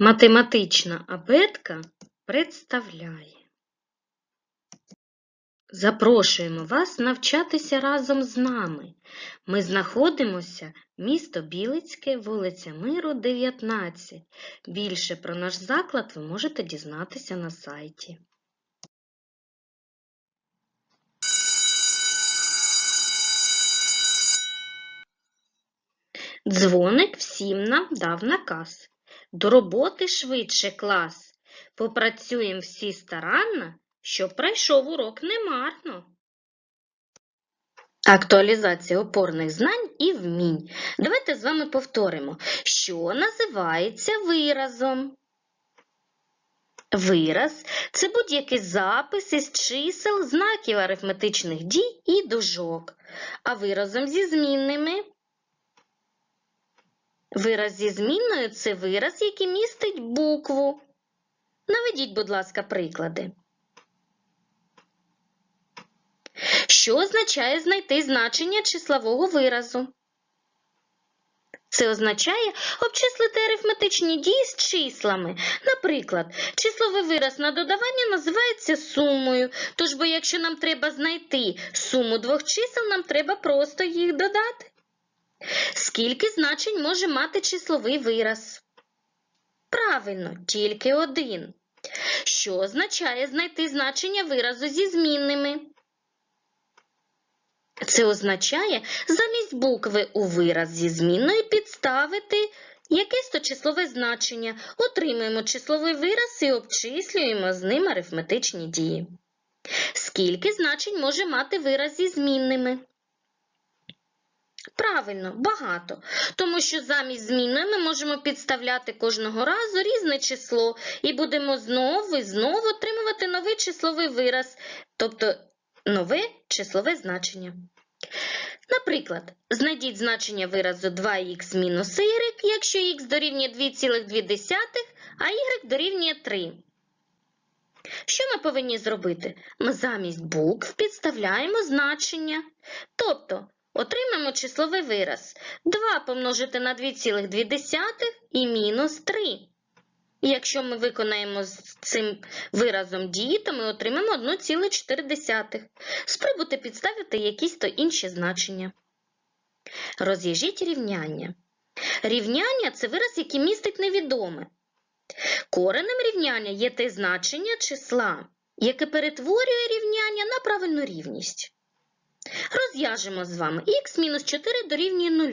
Математична абетка представляє. Запрошуємо вас навчатися разом з нами. Ми знаходимося місто Білицьке, вулиця Миру, 19. Більше про наш заклад ви можете дізнатися на сайті. Дзвоник всім нам дав наказ. До роботи швидше клас. Попрацюємо всі старанно, щоб пройшов урок немарно. Актуалізація опорних знань і вмінь. Давайте з вами повторимо, що називається виразом. Вираз це будь-який запис із чисел, знаків арифметичних дій і дужок. А виразом зі змінними Вираз зі змінною це вираз, який містить букву. Наведіть, будь ласка, приклади. Що означає знайти значення числового виразу? Це означає обчислити арифметичні дії з числами. Наприклад, числовий вираз на додавання називається сумою. Тож, бо якщо нам треба знайти суму двох чисел, нам треба просто їх додати. Скільки значень може мати числовий вираз? Правильно, тільки один. Що означає знайти значення виразу зі змінними? Це означає замість букви у вираз зі змінною підставити якесь то числове значення, отримуємо числовий вираз і обчислюємо з ним арифметичні дії. Скільки значень може мати вираз зі змінними? Правильно, багато. Тому що замість зміни ми можемо підставляти кожного разу різне число і будемо знову і знову отримувати новий числовий вираз, тобто нове числове значення. Наприклад, знайдіть значення виразу 2х мінус y, якщо х дорівнює 2,2, а y дорівнює 3. Що ми повинні зробити? Ми замість букв підставляємо значення. Тобто Отримаємо числовий вираз 2 помножити на 2,2 і мінус 3. І якщо ми виконаємо з цим виразом дії, то ми отримаємо 1,4. Спробуйте підставити якісь то інші значення. Розв'яжіть рівняння. Рівняння це вираз, який містить невідоме. Коренем рівняння є те значення числа, яке перетворює рівняння на правильну рівність. Розв'яжемо з вами х-4 дорівнює 0.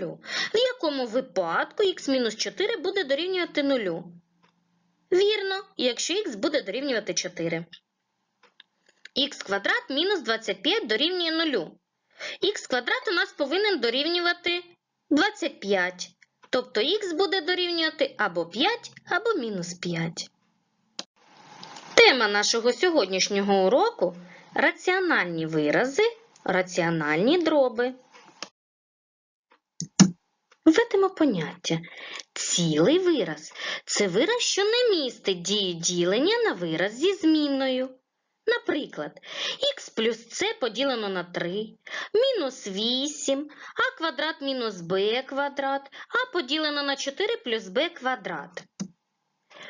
В якому випадку х-4 буде дорівнювати 0? Вірно, якщо х буде дорівнювати 4. х квадрат мінус 25 дорівнює 0. х квадрат у нас повинен дорівнювати 25. Тобто х буде дорівнювати або 5, або мінус 5. Тема нашого сьогоднішнього уроку раціональні вирази раціональні дроби. Введемо поняття. Цілий вираз це вираз, що не містить дію ділення на вираз зі змінною. Наприклад, х плюс c поділено на 3, мінус 8, а квадрат мінус b квадрат, а поділено на 4 плюс b квадрат.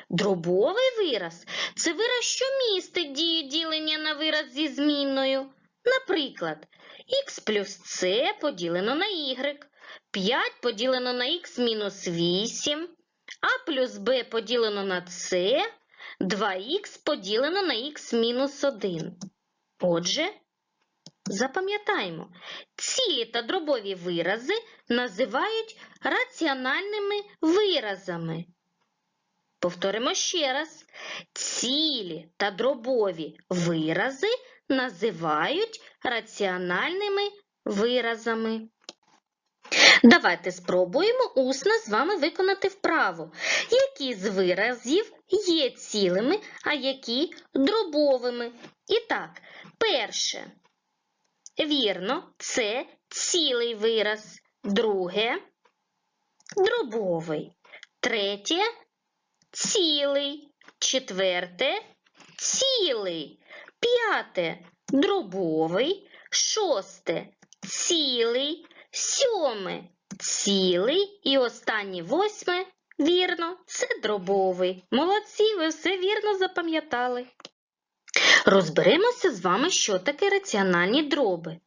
Дробовий вираз це вираз, що містить дію ділення на вираз зі змінною. Наприклад, х плюс c поділено на y, 5 поділено на х мінус 8, а плюс b поділено на c, 2х поділено на х мінус 1. Отже, запам'ятаємо, цілі та дробові вирази називають раціональними виразами. Повторимо ще раз. Цілі та дробові вирази називають раціональними виразами. Давайте спробуємо усно з вами виконати вправу, які з виразів є цілими, а які дробовими. І так, перше. Вірно, це цілий вираз. Друге дробовий. Третє цілий. Четверте цілий. П'яте дробовий, шосте цілий, сьоме цілий і останнє восьме Вірно, це дробовий. Молодці, ви все вірно запам'ятали. Розберемося з вами, що таке раціональні дроби.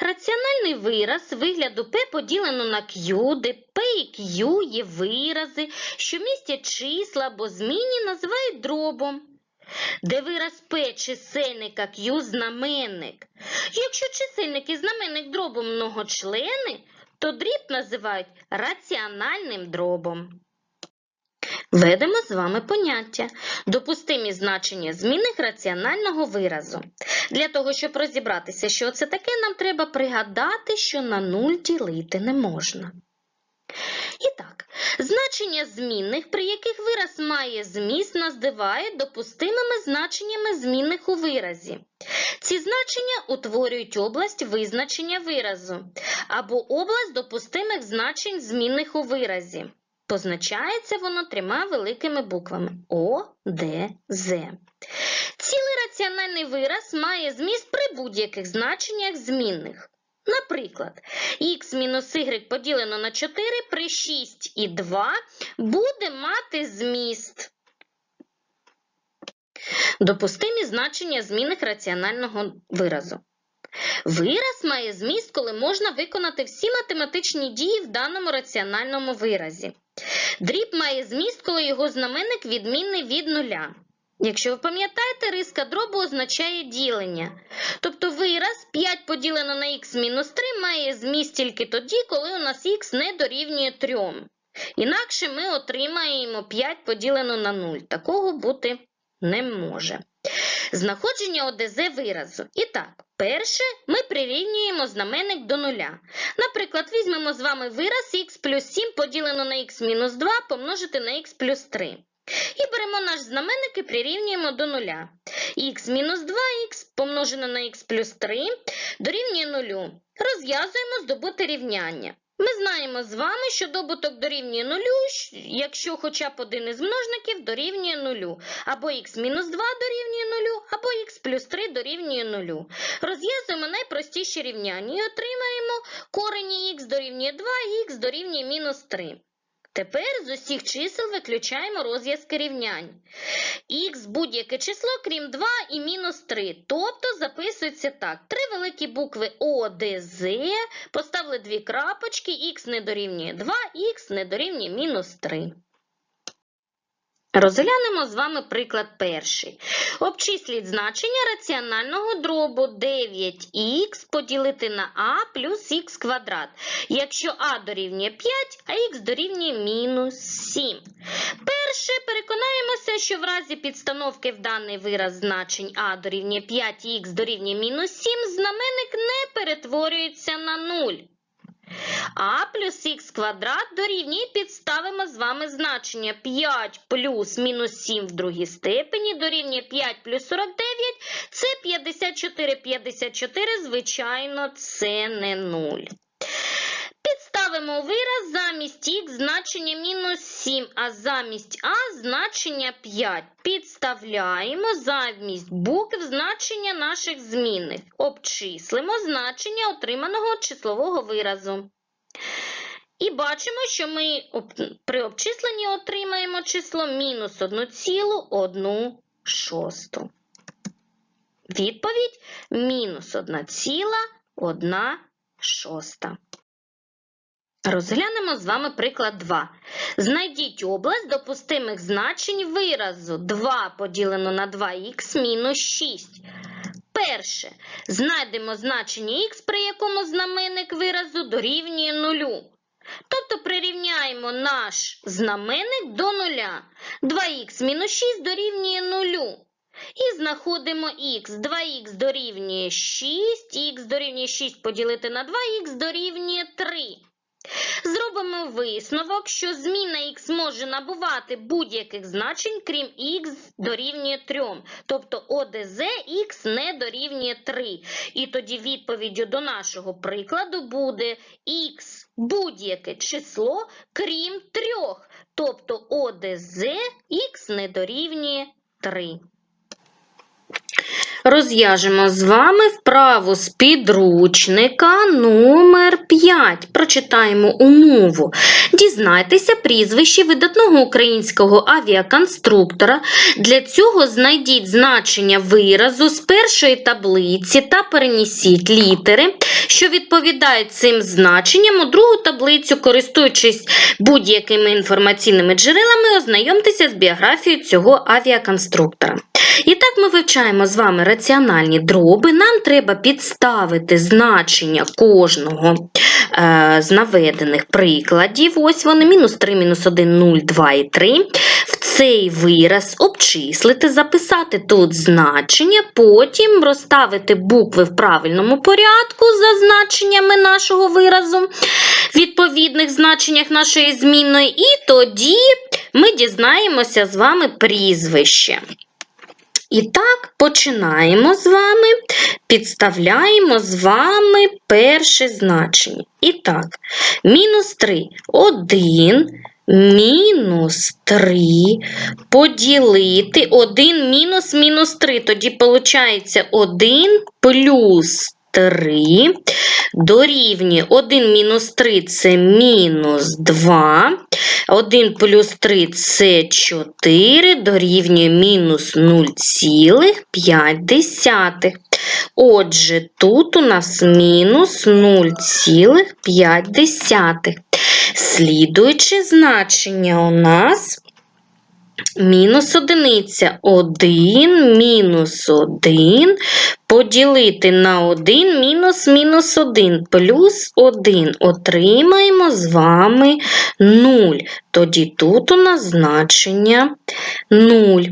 Раціональний вираз вигляду P поділено на Q, де P і Q є вирази, що містять числа або змінні називають дробом. Де вираз P чисельника Q знаменник. Якщо чисельник і знаменник дробу многочлени, то дріб називають раціональним дробом. Ведемо з вами поняття. Допустимі значення змінних раціонального виразу. Для того, щоб розібратися, що це таке, нам треба пригадати, що на нуль ділити не можна. І так, значення змінних, при яких вираз має зміст, називають допустимими значеннями змінних у виразі. Ці значення утворюють область визначення виразу або область допустимих значень змінних у виразі. Позначається воно трьома великими буквами О, Д, З. Цілий раціональний вираз має зміст при будь-яких значеннях змінних. Наприклад, х мінус y поділено на 4 при 6 і 2 буде мати зміст. Допустимі значення змінних раціонального виразу. Вираз має зміст, коли можна виконати всі математичні дії в даному раціональному виразі. Дріб має зміст, коли його знаменник відмінний від нуля. Якщо ви пам'ятаєте, риска дробу означає ділення. Тобто вираз 5 поділено на х мінус 3 має зміст тільки тоді, коли у нас х не дорівнює 3. Інакше ми отримаємо 5 поділено на 0. Такого бути не може. Знаходження ОДЗ виразу. І так, перше ми прирівнюємо знаменник до нуля. Наприклад, візьмемо з вами вираз х плюс 7 поділено на х мінус 2 помножити на х плюс 3. І беремо наш знаменник і прирівнюємо до нуля. х мінус 2х помножено на х плюс 3 дорівнює нулю. Розв'язуємо здобути рівняння. Ми знаємо з вами, що добуток дорівнює нулю, якщо хоча б один із множників дорівнює нулю. Або х мінус 2 дорівнює нулю, або х плюс 3 дорівнює нулю. Розв'язуємо найпростіші рівняння і отримаємо корені х дорівнює 2 і х дорівнює мінус 3. Тепер з усіх чисел виключаємо розв'язки рівнянь. Х будь-яке число, крім 2 і мінус 3. Тобто записується так. Три великі букви О, Д, З, поставили дві крапочки, х не дорівнює 2, х не дорівнює мінус 3. Розглянемо з вами приклад перший. Обчисліть значення раціонального дробу 9х поділити на а плюс х квадрат, якщо а дорівнює 5, а х дорівнює мінус 7. Перше, переконаємося, що в разі підстановки в даний вираз значень а дорівнює 5 і х дорівнює мінус 7, знаменник не перетворюється на 0. А плюс х квадрат дорівнює, підставимо з вами значення. 5 плюс мінус 7 в другій степені дорівнює 5 плюс 49, це 54, 54, звичайно, це не 0. Підставимо у вираз замість х значення мінус 7, а замість а значення 5. Підставляємо замість букв значення наших змінних. Обчислимо значення отриманого числового виразу. І бачимо, що ми при обчисленні отримаємо число мінус 1,1 шосту. Відповідь мінус 1,1 шоста. Розглянемо з вами приклад 2. Знайдіть область допустимих значень виразу 2 поділено на 2х мінус 6. Перше. Знайдемо значення х, при якому знаменник виразу дорівнює 0. Тобто прирівняємо наш знаменник до 0. 2х мінус 6 дорівнює 0. І знаходимо х. 2х дорівнює 6, х дорівнює 6 поділити на 2х дорівнює 3. Зробимо висновок, що зміна х може набувати будь-яких значень, крім х дорівнює 3. Тобто ОДЗ х не дорівнює 3. І тоді відповіддю до нашого прикладу буде х будь-яке число, крім 3. Тобто ОДЗ х не дорівнює 3. Розв'яжемо з вами вправу з підручника номер 5. Прочитаємо умову. Дізнайтеся прізвище видатного українського авіаконструктора. Для цього знайдіть значення виразу з першої таблиці та перенесіть літери, що відповідають цим значенням у другу таблицю, користуючись будь-якими інформаційними джерелами, ознайомтеся з біографією цього авіаконструктора. І так ми вивчаємо з вами раціональні дроби. Нам треба підставити значення кожного е, з наведених прикладів. Ось вони, мінус 3, мінус 1, 0, 2 і 3. В цей вираз обчислити, записати тут значення, потім розставити букви в правильному порядку за значеннями нашого виразу, відповідних значеннях нашої змінної, і тоді ми дізнаємося з вами прізвище. І так, починаємо з вами, підставляємо з вами перше значення. І так, мінус 3. 1 мінус 3 поділити 1 мінус мінус 3. Тоді виходить 1 плюс 3 дорівнює 1 мінус 3 це мінус 2. 1 плюс 3 це 4, дорівнює мінус 0,5. Отже, тут у нас мінус 0,5. Слідуюче значення у нас мінус одиниця. 1 мінус 1 поділити на 1 мінус мінус 1 плюс 1. Отримаємо з вами 0. Тоді тут у нас значення 0.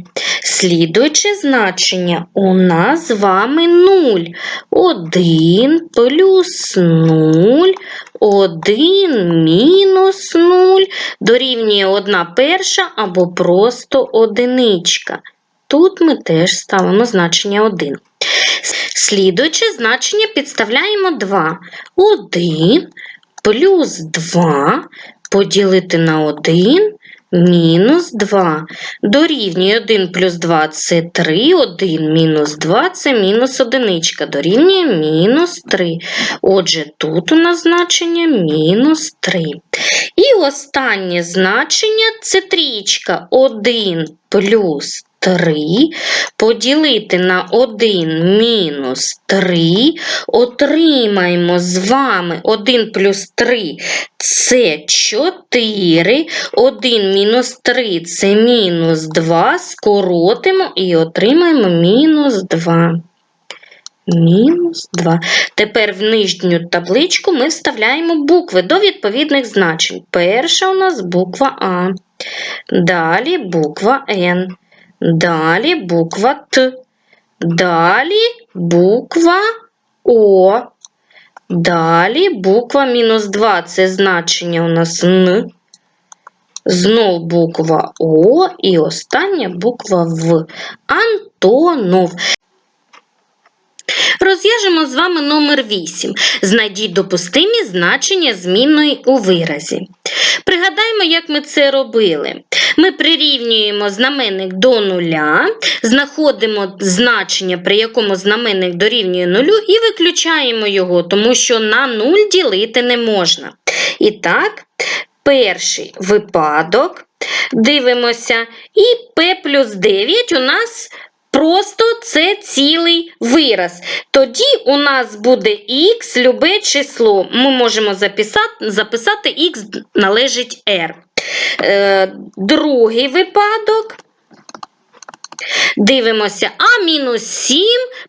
Слідуюче значення у нас з вами 0. 1 плюс 0, 1 мінус 0 дорівнює 1 перша або просто одиничка. Тут ми теж ставимо значення 1. Слідуюче значення підставляємо 2. 1 плюс 2 поділити на 1 мінус 2. Дорівнює 1 плюс 2 це 3, 1 мінус 2 це мінус 1. Дорівнює мінус 3. Отже, тут у нас значення мінус 3. І останнє значення це трічка. 1 плюс 3 поділити на 1 мінус 3, отримаємо з вами 1 плюс 3 це 4, 1 мінус 3 це мінус 2, скоротимо і отримаємо мінус 2. Мінус 2. Тепер в нижню табличку ми вставляємо букви до відповідних значень. Перша у нас буква А. Далі буква Н. Далі буква Т. Далі буква О. Далі буква мінус 2 це значення у нас Н. Знов буква О і остання буква В. Антонов. Розв'яжемо з вами номер 8. Знайдіть допустимі значення змінної у виразі. Пригадаємо, як ми це робили. Ми прирівнюємо знаменник до нуля, знаходимо значення, при якому знаменник дорівнює нулю, і виключаємо його, тому що на 0 ділити не можна. І так, перший випадок. Дивимося, і p плюс 9 у нас просто це цілий вираз. Тоді у нас буде х, любе число. Ми можемо записати, записати х належить r. Е, другий випадок. Дивимося, а мінус 7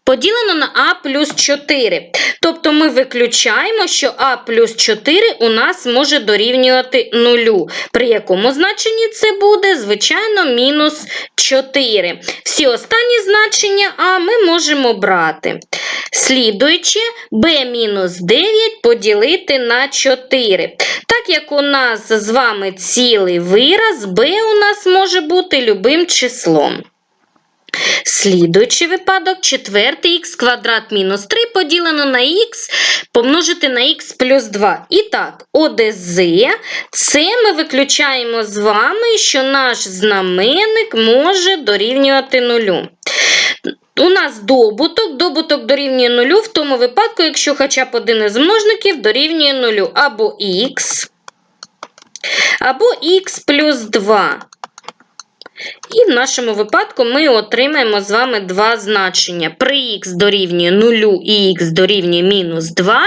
поділено на а плюс 4. Тобто ми виключаємо, що а плюс 4 у нас може дорівнювати 0. При якому значенні це буде, звичайно, мінус 4. Всі останні значення а ми можемо брати. Слідуючи, b мінус 9 поділити на 4. Так як у нас з вами цілий вираз, b у нас може бути любим числом. Слідуючий випадок, четвертий х квадрат мінус 3 поділено на х помножити на х плюс 2. І так, ОДЗ, це ми виключаємо з вами, що наш знаменник може дорівнювати нулю. У нас добуток, добуток дорівнює нулю в тому випадку, якщо хоча б один із множників дорівнює нулю, або х, або х плюс 2. І в нашому випадку ми отримаємо з вами два значення. При х дорівнює 0 і х дорівнює мінус 2,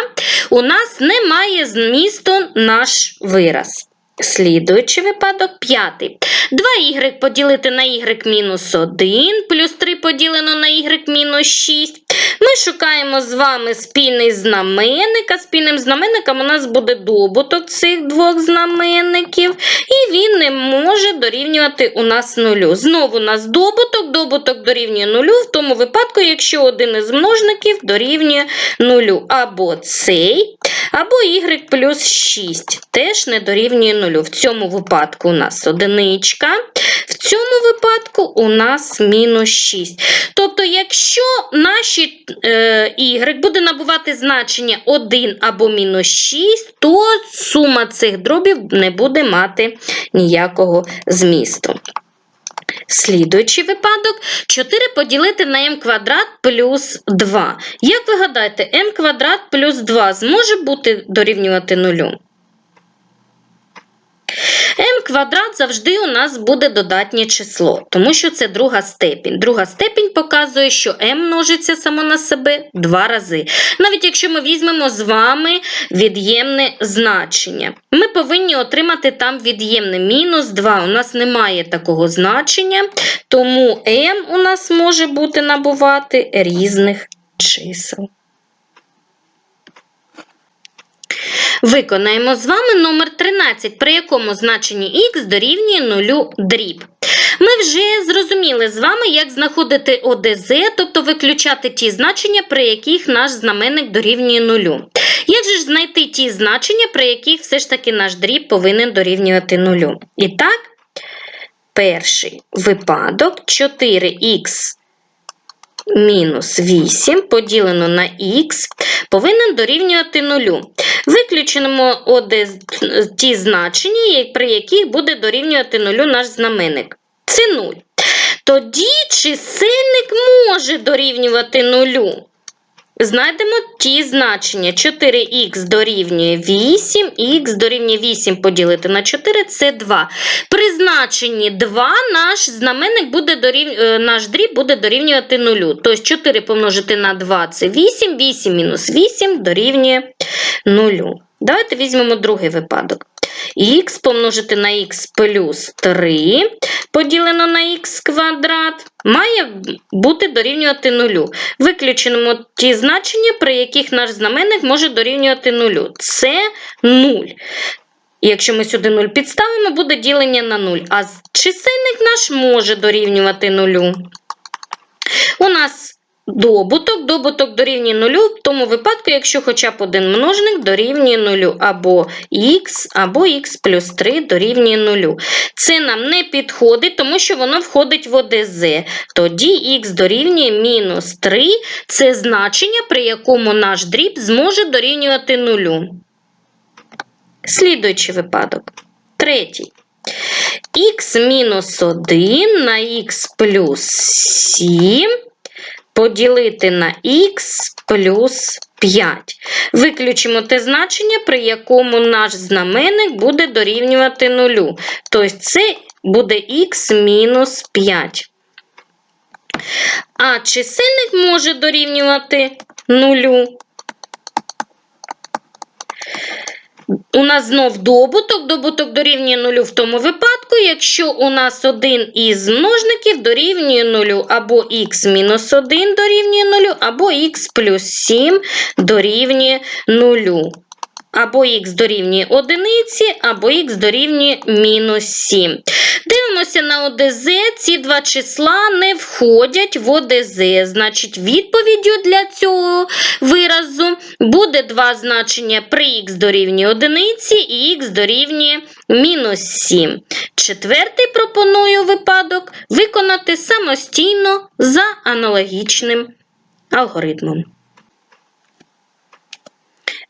у нас немає змісту наш вираз. Слідуючий випадок п'ятий. 2y поділити на y мінус 1, плюс 3 поділено на y мінус 6. Ми шукаємо з вами спільний знаменник, а спільним знаменником у нас буде добуток цих двох знаменників, і він не може дорівнювати у нас нулю. Знову у нас добуток, добуток дорівнює нулю, в тому випадку, якщо один із множників дорівнює нулю. Або цей, або y плюс 6 теж не дорівнює нулю. В цьому випадку у нас одиничка, в цьому випадку у нас мінус 6. Тобто, якщо наші е, y буде набувати значення 1 або мінус 6, то сума цих дробів не буде мати ніякого змісту. Слідуючий випадок 4 поділити на m квадрат плюс 2. Як ви гадаєте, m квадрат плюс 2 зможе бути дорівнювати нулю? M квадрат завжди у нас буде додатнє число, тому що це друга степінь. Друга степінь показує, що m множиться само на себе два рази. Навіть якщо ми візьмемо з вами від'ємне значення, ми повинні отримати там від'ємне мінус 2. У нас немає такого значення, тому m у нас може бути набувати різних чисел. Виконаємо з вами номер 13, при якому значенні х дорівнює 0 дріб. Ми вже зрозуміли з вами, як знаходити ОДЗ, тобто виключати ті значення, при яких наш знаменник дорівнює 0. Як же ж знайти ті значення, при яких все ж таки наш дріб повинен дорівнювати 0? І так, перший випадок 4х мінус 8 поділено на х повинен дорівнювати 0. Виключимо ті значення, при яких буде дорівнювати 0 наш знаменник. Це 0. Тоді чисельник може дорівнювати 0. Знайдемо ті значення. 4х дорівнює 8, х дорівнює 8 поділити на 4 це 2. При значенні 2 наш знаменник буде дорів... наш дріб буде дорівнювати 0. Тобто 4 помножити на 2 це 8, 8 мінус 8 дорівнює 0. Давайте візьмемо другий випадок. Х помножити на х плюс 3 поділено на х квадрат має бути дорівнювати нулю. Виключимо ті значення, при яких наш знаменник може дорівнювати нулю. Це 0. Якщо ми сюди 0 підставимо, буде ділення на 0. А чисельник наш може дорівнювати нулю. У нас добуток, добуток дорівнює нулю в тому випадку, якщо хоча б один множник дорівнює нулю, або х, або х плюс 3 дорівнює нулю. Це нам не підходить, тому що воно входить в ОДЗ. Тоді х дорівнює мінус 3 це значення, при якому наш дріб зможе дорівнювати нулю. Слідуючий випадок. Третій. х мінус 1 на х плюс 7 поділити на х плюс 5. Виключимо те значення, при якому наш знаменник буде дорівнювати 0. Тобто це буде х мінус 5. А чисельник може дорівнювати 0. У нас знов добуток, добуток дорівнює нулю в тому випадку, якщо у нас один із множників дорівнює нулю, або х мінус 1 дорівнює нулю, або х плюс 7 дорівнює нулю. Або х дорівнює одиниці, або х дорівнює мінус 7. Дивимося на ОДЗ, ці два числа не входять в ОДЗ. Значить, відповіддю для цього виразу буде два значення при х дорівнює одиниці і х дорівнює мінус 7. Четвертий пропоную випадок виконати самостійно за аналогічним алгоритмом.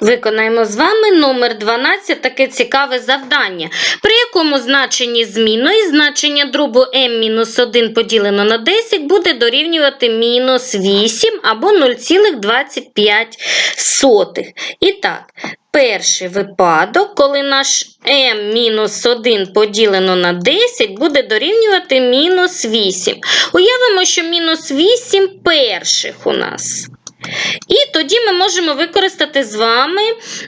Виконаємо з вами номер 12 таке цікаве завдання, при якому значенні змінної значення дробу m-1 поділено на 10 буде дорівнювати мінус 8 або 0,25. І так, перший випадок, коли наш m-1 поділено на 10 буде дорівнювати мінус 8. Уявимо, що мінус 8 перших у нас. І тоді ми можемо використати з вами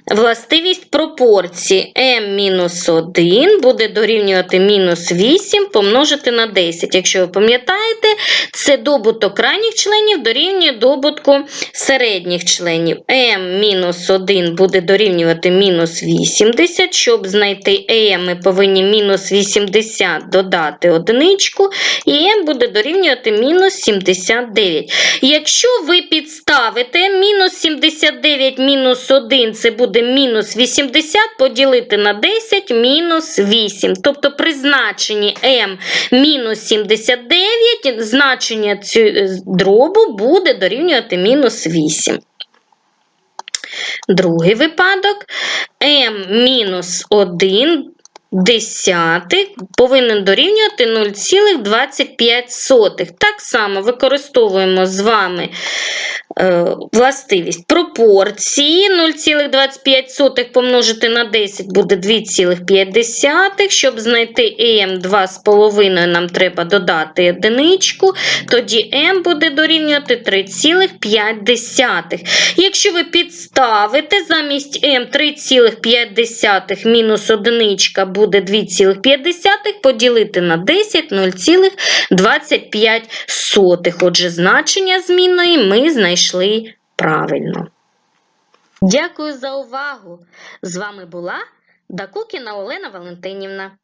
властивість пропорції. m-1 буде дорівнювати мінус 8 помножити на 10. Якщо ви пам'ятаєте, це добуток крайніх членів дорівнює добутку середніх членів. m-1 буде дорівнювати мінус 80. Щоб знайти m, ми повинні мінус 80 додати одиничку, і m буде дорівнювати мінус 79. Якщо ви підставите мінус 79 мінус 1, це буде мінус 80, поділити на 10 мінус 8. Тобто при значенні m мінус 79, значення цю дробу буде дорівнювати мінус 8. Другий випадок m мінус 1 десятих повинен дорівнювати 0,25. Так само використовуємо з вами е, властивість пропорції 0,25 помножити на 10 буде 2,5. Щоб знайти m 2,5 нам треба додати одиничку, тоді m буде дорівнювати 3,5. Якщо ви підставите замість m 3,5 мінус одиничка буде 2,5, поділити на 10 0,25. Отже, значення змінної ми знайшли правильно. Дякую за увагу! З вами була Дакукіна Олена Валентинівна.